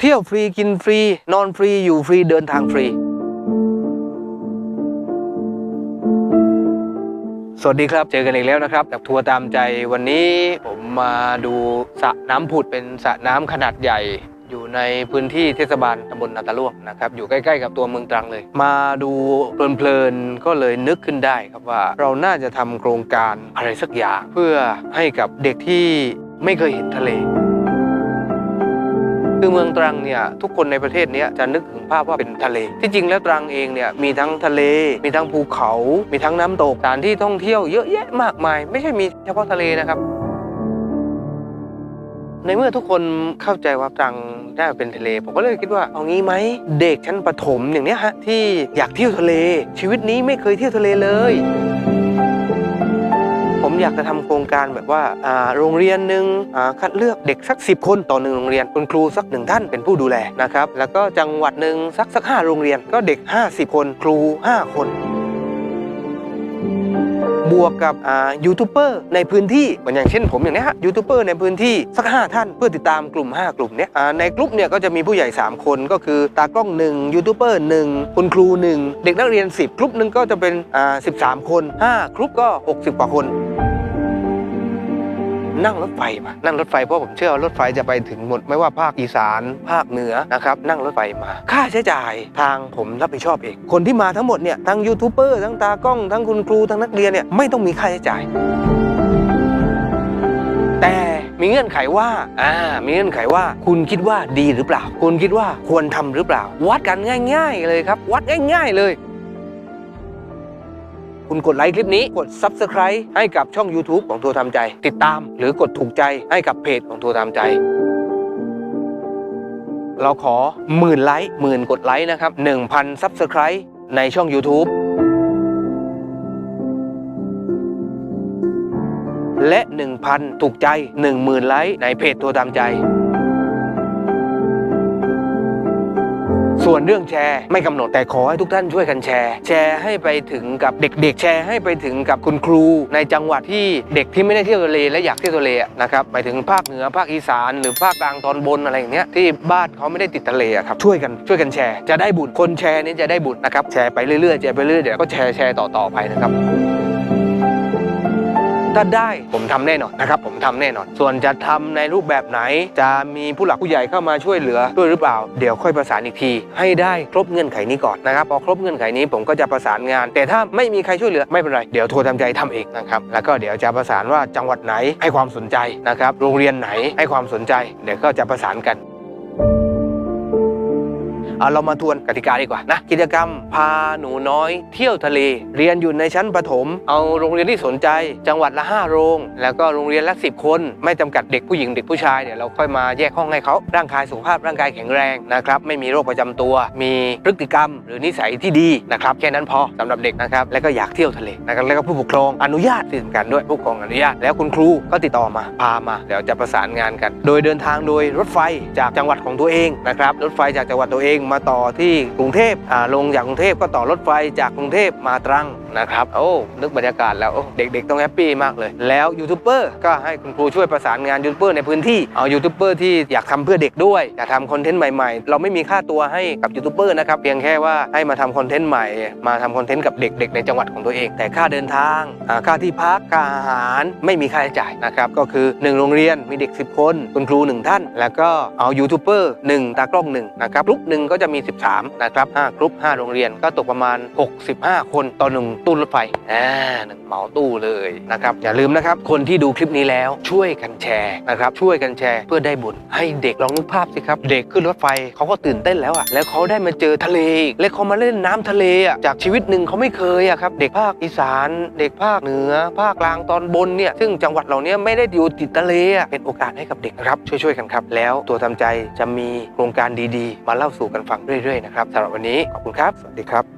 เที่ยวฟรีกินฟรี นอนฟรี อยู่ฟรีเดินทางฟรี สวัสดีครับเจอกันอีกแล้วนะครับกับทัวร์ตามใจวันนี้ผมมาดูสระน้ำผุดเป็นสระน้ำขนาดใหญ่ อยู่ในพื้นที่เทศบาลตำบลนาตาลวกนะครับ อยู่ใกล้ๆกับตัวเมืองตรังเลย มาดูเพลินๆก็เลยนึกขึ้นได้ครับว่า เราน่าจะทำโครงการอะไรสักอย่างเพื่อให้กับเด็กที่ไม่เคยเห็นทะเล คือเมืองตรังเนี่ยทุกคนในประเทศนี้จะนึกถึงภาพว่าเป็นทะเล ที่จริงแล้วตรังเองเนี่ยมีทั้งทะเล มีทั้งภูเขา มีทั้งน้ำตกสถานที่ท่องเที่ยวเยอะแยะมากมาย ไม่ใช่มีเฉพาะทะเลนะครับ ในเมื่อทุกคนเข้าใจว่าตรังน่าเป็นทะเล ผมก็เลยคิดว่าเอางี้ไหมเด็กชั้นประถมอย่างเนี้ยฮะที่อยากเที่ยวทะเล ชีวิตนี้ไม่เคยเที่ยวทะเลเลย อยากจะทำโครงการแบบว่าโรงเรียนหนึ่งคัดเลือกเด็กสัก 10 คนต่อหนึ่งโรงเรียนคุณครูสักหนึ่งท่านเป็นผู้ดูแลนะครับแล้วก็จังหวัดหนึ่งสักสักห้าโรงเรียนก็เด็ก 50 คน ครู 5 คนบวกกับยูทูบเบอร์ในพื้นที่เหมือนอย่างเช่นผมอย่างเนี้ยฮะยูทูบเบอร์ในพื้นที่สัก 5 ท่านเพื่อติดตามกลุ่ม 5 กลุ่มเนี้ยในกลุ่มเนี่ยก็จะมีผู้ใหญ่ 3 คนก็คือตากล้อง1ยูทูบเบอร์1คุณครู 1 เด็กนักเรียน 10 กลุ่มหนึ่งก็จะเป็นอ่า13 คน 5 กลุ่มก็ 60 กว่าคน นั่งรถไฟมา นั่งรถไฟเพราะผมเชื่อว่ารถไฟจะไปถึงหมดไม่ว่าภาคอีสาน ภาคเหนือนะครับนั่งรถไฟมา ค่าใช้จ่ายทางผมรับผิดชอบเอง คนที่มาทั้งหมดเนี่ยทั้งยูทูบเบอร์ทั้งตากล้องทั้งคุณครูทั้งนักเรียนเนี่ยไม่ต้องมีค่าใช้จ่าย แต่มีเงื่อนไขว่า อ่า มีเงื่อนไขว่า คุณคิดว่าดีหรือเปล่า คุณคิดว่าควรทำหรือเปล่า วัดกันง่าย ๆ เลยครับ วัดง่าย ๆ เลย คุณกดไลค์คลิปนี้กด Subscribe ให้กับช่อง YouTube ของทัวร์ทำใจ ติดตามหรือกดถูกใจให้กับเพจของทัวร์ทำใจ เราขอหมื่นไลค์หมื่นกดไลค์นะครับ1,000 Subscribe ในช่อง YouTube และ 1,000 ถูกใจ 10,000 ไลค์ในเพจทัวร์ตามใจ ส่วนเรื่องแชร์ไม่กำหนดแต่ขอให้ทุกท่านช่วยกันแชร์ แชร์ให้ไปถึงกับเด็กๆ แชร์ให้ไปถึงกับคุณครู ในจังหวัดที่เด็กที่ไม่ได้เที่ยวทะเลและอยากเที่ยวทะเลนะครับหมายถึงภาคเหนือภาคอีสานหรือภาคกลางตอนบนอะไรอย่างเงี้ยที่บ้านเขาไม่ได้ติดทะเลอะครับช่วยกันช่วยกันแชร์จะได้บุญคนแชร์นี่จะได้บุญนะครับแชร์ไปเรื่อยๆแชร์ไปเรื่อยๆเดี๋ยวก็แชร์แชร์ต่อๆไปนะครับ ถ้าได้ผมทำแน่นอนนะครับผมทำแน่นอน ส่วนจะทำในรูปแบบไหน จะมีผู้หลักผู้ใหญ่เข้ามาช่วยเหลือด้วยหรือเปล่า เดี๋ยวค่อยประสานอีกที ให้ได้ครบเงื่อนไขนี้ก่อนนะครับพอครบเงื่อนไขนี้ผมก็จะประสานงาน แต่ถ้าไม่มีใครช่วยเหลือไม่เป็นไรเดี๋ยวโทรทำใจทำเองนะครับแล้วก็เดี๋ยวจะประสานว่าจังหวัดไหนให้ความสนใจนะครับโรงเรียนไหนให้ความสนใจ เดี๋ยวก็จะประสานกัน เอาเรามาทวนกติกาดีกว่านะกิจกรรม พาหนูน้อย เที่ยวทะเล เรียนอยู่ในชั้นประถม เอาโรงเรียนที่สนใจ จังหวัดละ 5 โรง แล้วก็โรงเรียนละ 10 คน ไม่จำกัดเด็กผู้หญิงเด็กผู้ชายเดี๋ยวเราค่อยมาแยกห้องให้เขาร่างกายสุขภาพร่างกายแข็งแรงนะครับไม่มีโรคประจำตัว มีพฤติกรรม หรือนิสัยที่ดีนะครับแค่นั้นพอสำหรับเด็กนะครับแล้วก็อยากเที่ยวทะเลนะครับแล้วก็ผู้ปกครองอนุญาตที่สำคัญด้วยผู้ปกครองอนุญาตแล้วคุณครูก็ติดต่อมาพามาเดี๋ยวจะประสานงานกัน โดยเดินทางโดยรถไฟจากจังหวัดของตัวเองนะครับรถไฟจากจังหวัดตัวเองมาต่อที่กรุงเทพอ่าลงจากกรุงเทพก็ต่อรถไฟจากกรุงเทพมาตรังนะครับโอ้นึกบรรยากาศแล้วเด็กๆต้องแฮปปี้มากเลย แล้วยูทูบเบอร์ก็ให้คุณครูช่วยประสานงานยูทูบเบอร์ในพื้นที่เอายูทูบเบอร์ที่อยากทำเพื่อเด็กด้วยอยากทำคอนเทนต์ใหม่ๆ เราไม่มีค่าตัวให้กับยูทูบเบอร์นะครับเพียงแค่ว่าให้มาทำคอนเทนต์ใหม่ มาทำคอนเทนต์กับเด็กๆ ในจังหวัดของตัวเอง แต่ค่าเดินทางอ่าค่าที่พักค่าอาหารไม่มีค่าใช้จ่ายนะครับก็คือหนึ่งโรงเรียนมีเด็ก 10 คน คุณครูหนึ่งท่าน แล้วก็เอายูทูบเบอร์หนึ่งตากล้องหนึ่งนะครับลุ่มหนึ่งก็จะมี 13 นะครับห้ากลุ่มห้าโรงเรียนก็ตกประมาณ 65 คนต่อหนึ่งตู้รถไฟอ่าหนึ่งเหมาตู้เลยนะครับอย่าลืมนะครับคนที่ดูคลิปนี้แล้วช่วยกันแชร์นะครับช่วยกันแชร์เพื่อได้บุญให้เด็กลองนึกภาพสิครับเด็กขึ้นรถไฟเขาก็ตื่นเต้นแล้วอะแล้วเขาได้มาเจอทะเลแล้วเขามาเล่นน้ำทะเลอะจากชีวิตหนึ่งเขาไม่เคยอะครับเด็กภาคอีสาน เด็กภาคเหนือ ภาคกลางตอนบนเนี่ยซึ่งจังหวัดเหล่านี้ไม่ได้อยู่ติดทะเลอะเป็นโอกาสให้กับเด็กครับช่วยๆกันครับ แล้วตัวทำใจจะมีโครงการดีๆ มาเล่าสู่กันฟังเรื่อยๆนะครับสำหรับวันนี้ขอบคุณครับ สวัสดีครับ